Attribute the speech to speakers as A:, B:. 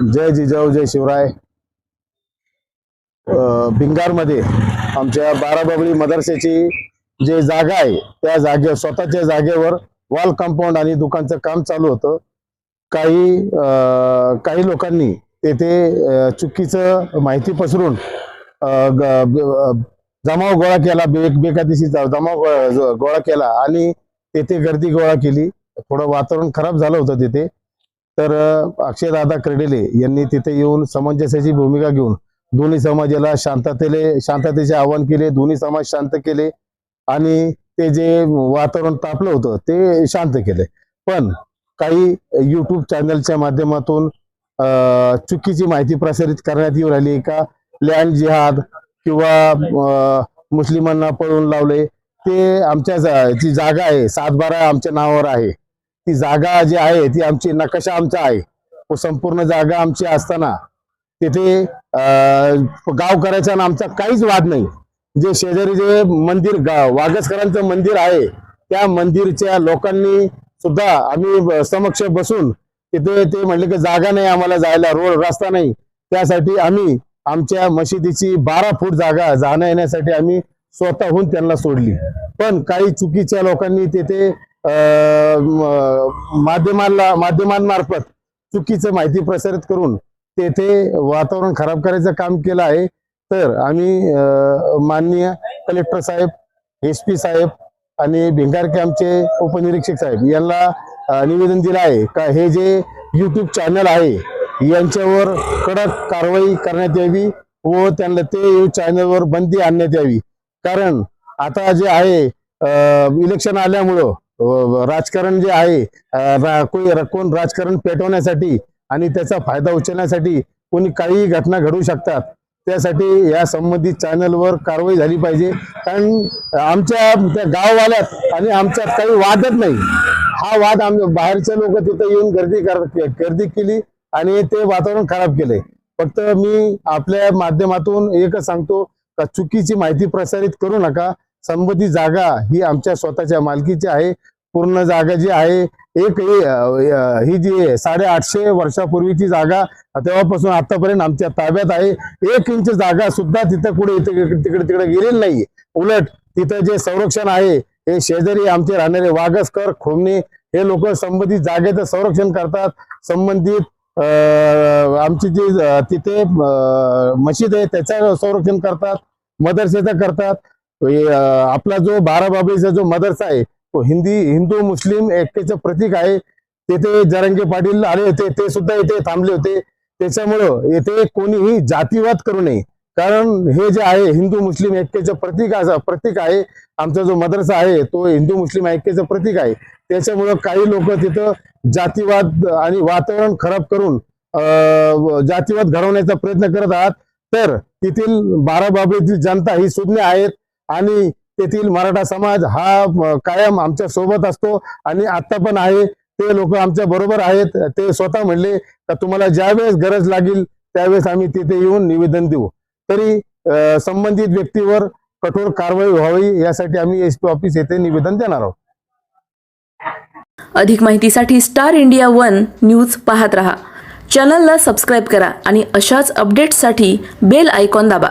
A: जय जिजाऊ जय शिवराय. अ, भिंगारमध्ये आमच्या बाराबाबळी मदरसेची जे जागा आहे त्या जागे स्वतःच्या जागेवर वॉल कंपाऊंड आणि दुकानचं काम चालू होतं. काही अ, काही लोकांनी तेथे चुकीचं माहिती पसरून जमाव गोळा केला बे बेकायदेशीर जमाव गोळा केला आणि तेथे गर्दी गोळा केली. थोडं वातावरण खराब झालं होतं तिथे. तर अक्षयदादा कर्डिले यांनी तिथे येऊन सामंजस्याची भूमिका घेऊन दोन्ही समाजाला शांततेले शांततेचे आवाहन केले दोन्ही समाज शांत केले आणि ते जे वातावरण तापलं होतं ते शांत केले. पण काही यूट्यूब चॅनलच्या माध्यमातून चुकीची माहिती प्रसारित करण्यात येऊ राहिली का? लँड जिहाद किंवा मुस्लिमांना पळून लावले ते आमच्या जा- जी जागा आहे सातबारा आमच्या नावावर आहे. ती जागा जी आहे ती आमची नकाशा आमचा आहे. व संपूर्ण जागा आमची असताना तिथे अं, गाव करायचा आणि आमचा काहीच वाद नाही. जे शेजारी जे मंदिर गाव वागसकरांचं मंदिर आहे त्या मंदिरच्या लोकांनी सुद्धा आम्ही समक्ष बसून तिथे ते म्हणले की जागा नाही आम्हाला जायला रोड रस्ता नाही. त्यासाठी आम्ही आमच्या मशिदीची बारा फूट जागा जाण्या येण्यासाठी आम्ही स्वतःहून त्यांना सोडली. पण काही चुकीच्या लोकांनी तिथे माध्यमांना माध्यमांमार्फत चुकीचं माहिती प्रसारित करून तेथे वातावरण खराब करायचं काम केलं आहे. तर आम्ही माननीय कलेक्टर साहेब एस पी साहेब आणि भिंगारके आमचे उपनिरीक्षक साहेब यांना निवेदन दिलं आहे का हे जे यूट्यूब चॅनल आहे यांच्यावर कडक कारवाई करण्यात यावी व त्यांना ते चॅनलवर बंदी आणण्यात यावी. कारण आता जे आहे इलेक्शन आल्यामुळं राजकारण जे आहे कोण राजकारण पेटवण्यासाठी आणि त्याचा फायदा उचलण्यासाठी कोणी काही घटना घडू शकतात त्यासाठी या संबंधित चॅनलवर कारवाई झाली पाहिजे. कारण आमच्या त्या गाववाल्यात आणि आमच्यात काही वादच नाही. हा वाद आम बाहेरचे लोक तिथे येऊन गर्दी कर गर्दी केली आणि ते वातावरण खराब केलंय फक्त मी आपल्या माध्यमातून एकच सांगतो का चुकीची माहिती प्रसारित करू नका. संबंधित जागा ही आमच्या स्वतःच्या मालकीची आहे. पूर्ण जागा जी आहे एक ही जी साडेआठशे वर्षापूर्वीची जागा तेव्हापासून आतापर्यंत आमच्या ताब्यात आहे. एक इंच जागा सुद्धा तिथं कुठे इथे तिकडे तिकडे गेलेली नाही उलट तिथं जे संरक्षण आहे हे शेजारी आमचे राहणारे वागसकर खोमणे हे लोक संबंधित जागेचं संरक्षण करतात. संबंधित आमची जी तिथे मशीद आहे त्याचं संरक्षण करतात मदरसेचं करतात. आपला जो बारा बाबीचा जो मदरसा आहे तो हिंदी हिंदू मुस्लिम एकतेचं प्रतीक आहे तेथे जरंगे पाटील आले होते ते सुद्धा इथे थांबले होते. त्याच्यामुळं येथे कोणीही जातीवाद करू नये. कारण हे जे आहे हिंदू मुस्लिम ऐक्याचं प्रतीक प्रतीक आहे आमचा जो मदरसा आहे तो हिंदू मुस्लिम ऐक्याचं प्रतीक आहे. त्याच्यामुळं काही लोक तिथं जातीवाद आणि वातावरण खराब करून जातीवाद घडवण्याचा प्रयत्न करत आहात. तर तेथील बारा बाबळीतील जनता ही सुज्ञ आहेत. आणि तेथील मराठा समाज हा कायम आमच्यासोबत असतो आणि आता पण आहे. ते लोक आमच्या बरोबर आहेत. ते स्वतः म्हणले का तुम्हाला ज्यावेळेस गरज लागेल त्यावेळेस आम्ही तिथे येऊन निवेदन देऊ. तरी संबंधित व्यक्तीवर कठोर कारवाई व्हावी यासाठी आम्ही एस पी ऑफिस येथे निवेदन देणार आहोत.
B: अधिक माहितीसाठी स्टार इंडिया वन न्यूज पाहत रहा. चॅनलला सबस्क्राईब करा आणि अशाच अपडेट्ससाठी बेल आयकॉन दाबा.